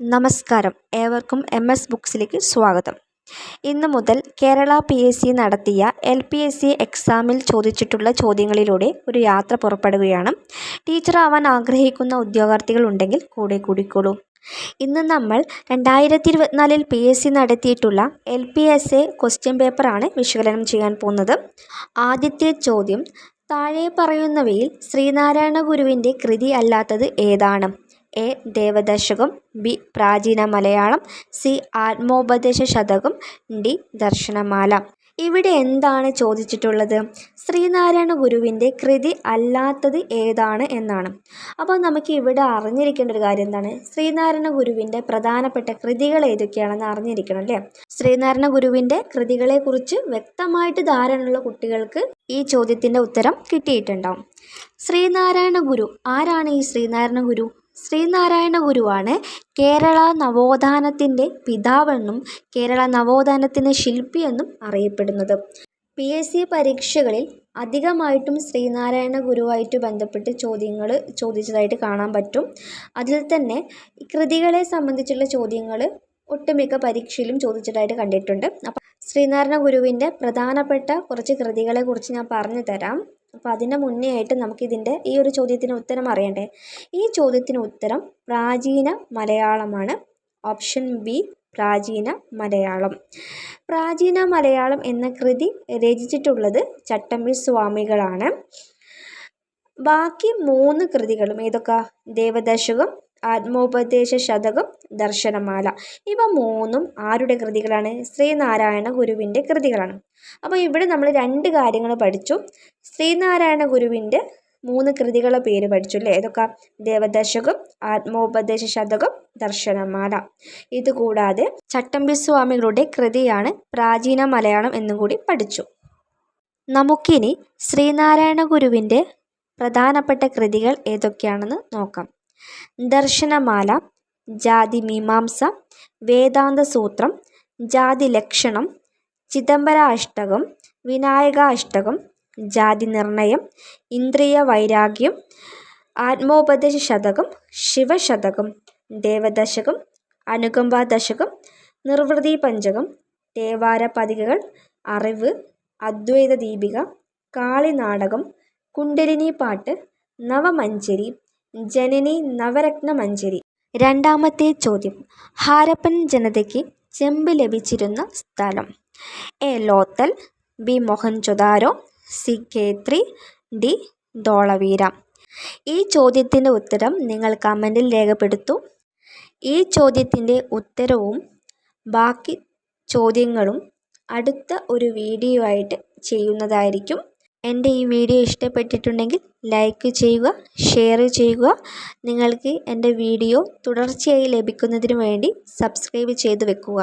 നമസ്കാരം. ഏവർക്കും M S ബുക്സിലേക്ക് സ്വാഗതം. ഇന്ന് മുതൽ കേരള പി എസ് സി നടത്തിയ എൽ പി എസ് സി എക്സാമിൽ ചോദിച്ചിട്ടുള്ള ചോദ്യങ്ങളിലൂടെ ഒരു യാത്ര പുറപ്പെടുകയാണ്. ടീച്ചറാവാൻ ആഗ്രഹിക്കുന്ന ഉദ്യോഗാർത്ഥികൾ ഉണ്ടെങ്കിൽ കൂടെ കൂടിക്കോളൂ. ഇന്ന് നമ്മൾ രണ്ടായിരത്തി ഇരുപത്തിനാലിൽ പി എസ് സി നടത്തിയിട്ടുള്ള L P S A question പേപ്പറാണ് വിശകലനം ചെയ്യാൻ പോകുന്നത്. ആദ്യത്തെ ചോദ്യം താഴെ പറയുന്നവയിൽ ശ്രീനാരായണ ഗുരുവിന്റെ കൃതി അല്ലാത്തത് ഏതാണ്? എ ദേവദശകം ബി പ്രാചീന മലയാളം സി ആത്മോപദേശ ശതകം ഡി ദർശനമാല. ഇവിടെ എന്താണ് ചോദിച്ചിട്ടുള്ളത്? ശ്രീനാരായണ ഗുരുവിന്റെ കൃതി അല്ലാത്തത് ഏതാണ് എന്നാണ്. അപ്പോൾ നമുക്ക് ഇവിടെ അറിഞ്ഞിരിക്കേണ്ട ഒരു കാര്യം എന്താണ്? ശ്രീനാരായണ ഗുരുവിന്റെ പ്രധാനപ്പെട്ട കൃതികൾ ഏതൊക്കെയാണെന്ന് അറിഞ്ഞിരിക്കണം അല്ലേ? ശ്രീനാരായണ ഗുരുവിന്റെ കൃതികളെക്കുറിച്ച് വ്യക്തമായിട്ട് ധാരണയുള്ള കുട്ടികൾക്ക് ഈ ചോദ്യത്തിന്റെ ഉത്തരം കിട്ടിയിട്ടുണ്ടാവും. ശ്രീനാരായണ ഗുരു ആരാണ് ഈ ശ്രീനാരായണ ഗുരു? ശ്രീനാരായണ ഗുരുവാണ് കേരള നവോത്ഥാനത്തിന്റെ പിതാവെന്നും കേരള നവോത്ഥാനത്തിന്റെ ശില്പിയെന്നും അറിയപ്പെടുന്നത്. പി. എസ്. സി. പരീക്ഷകളിൽ അധികമായിട്ടും ശ്രീനാരായണ ഗുരുവായിട്ട് ബന്ധപ്പെട്ട് ചോദ്യങ്ങൾ ചോദിച്ചതായിട്ട് കാണാൻ പറ്റും. അതിൽ തന്നെ കൃതികളെ സംബന്ധിച്ചുള്ള ചോദ്യങ്ങൾ ഒട്ടുമിക്ക പരീക്ഷയിലും ചോദിച്ചതായിട്ട് കണ്ടിട്ടുണ്ട്. അപ്പം ശ്രീനാരായണ ഗുരുവിന്റെ പ്രധാനപ്പെട്ട കുറച്ച് കൃതികളെ കുറിച്ച് ഞാൻ പറഞ്ഞു തരാം. അപ്പോൾ അതിന് മുന്നേ ആയിട്ട് നമുക്കിതിന്റെ ഈ ഒരു ചോദ്യത്തിന് ഉത്തരം അറിയണ്ടേ? ഈ ചോദ്യത്തിന് ഉത്തരം പ്രാചീന മലയാളമാണ്. ഓപ്ഷൻ ബി പ്രാചീന മലയാളം. പ്രാചീന മലയാളം എന്ന കൃതി രചിച്ചിട്ടുള്ളത് ചട്ടമ്പി സ്വാമികളാണ്. ബാക്കി മൂന്ന് കൃതികളും ഏതൊക്കെ? ദേവദശകം ആത്മോപദേശ ശതകം ദർശനമാല. ഇവ മൂന്നും ആരുടെ കൃതികളാണ്? ശ്രീനാരായണ ഗുരുവിന്റെ കൃതികളാണ്. അപ്പോൾ ഇവിടെ നമ്മൾ രണ്ട് കാര്യങ്ങൾ പഠിച്ചു. ശ്രീനാരായണ ഗുരുവിന്റെ മൂന്ന് കൃതികളുടെ പേര് പഠിച്ചു അല്ലേ? ഏതൊക്കെ ദേവദശകം ആത്മോപദേശ ശതകം ദർശനമാല. ഇതുകൂടാതെ ചട്ടമ്പി സ്വാമികളുടെ കൃതിയാണ് പ്രാചീന മലയാളം എന്നും കൂടി പഠിച്ചു. നമുക്കിനി ശ്രീനാരായണ ഗുരുവിന്റെ പ്രധാനപ്പെട്ട കൃതികൾ ഏതൊക്കെയാണെന്ന് നോക്കാം. ദർശനമാല ജാതിമീമാംസ വേദാന്തസൂത്രം ജാതിലക്ഷണം സൂത്രം ജാതി ലക്ഷണം ചിദംബര അഷ്ടകം വിനായക അഷ്ടകം ജാതി നിർണയം ഇന്ദ്രിയ വൈരാഗ്യം ആത്മോപദേശ ശതകം ശിവശതകം ദേവദശകം അനുകമ്പാദശകം നിർവൃതി പഞ്ചകം തേവാര പതികകൾ അറിവ് അദ്വൈത ദീപിക കാളിനാടകം കുണ്ടലിനി പാട്ട് നവമഞ്ചരി ജനനി നവരത്ന മഞ്ചരി രണ്ടാമത്തെ ചോദ്യം. ഹാരപ്പൻ ജനതയ്ക്ക് ചെമ്പ് ലഭിച്ചിരുന്ന സ്ഥലം. A. Lothal B. Mohenjodaro C. Khetri D. Dholavira ഈ ചോദ്യത്തിന്റെ ഉത്തരം നിങ്ങൾ കമന്റിൽ രേഖപ്പെടുത്തൂ. ഈ ചോദ്യത്തിന്റെ ഉത്തരവും ബാക്കി ചോദ്യങ്ങളും അടുത്ത ഒരു വീഡിയോ ആയിട്ട് ചെയ്യുന്നതായിരിക്കും. എന്റെ ഈ വീഡിയോ ഇഷ്ടപ്പെട്ടിട്ടുണ്ടെങ്കിൽ ലൈക്ക് ചെയ്യുക ഷെയർ ചെയ്യുക. നിങ്ങൾക്ക് എന്റെ വീഡിയോ തുടർച്ചയായി ലഭിക്കുന്നതിന് വേണ്ടി സബ്സ്ക്രൈബ് ചെയ്ത് വെക്കുക.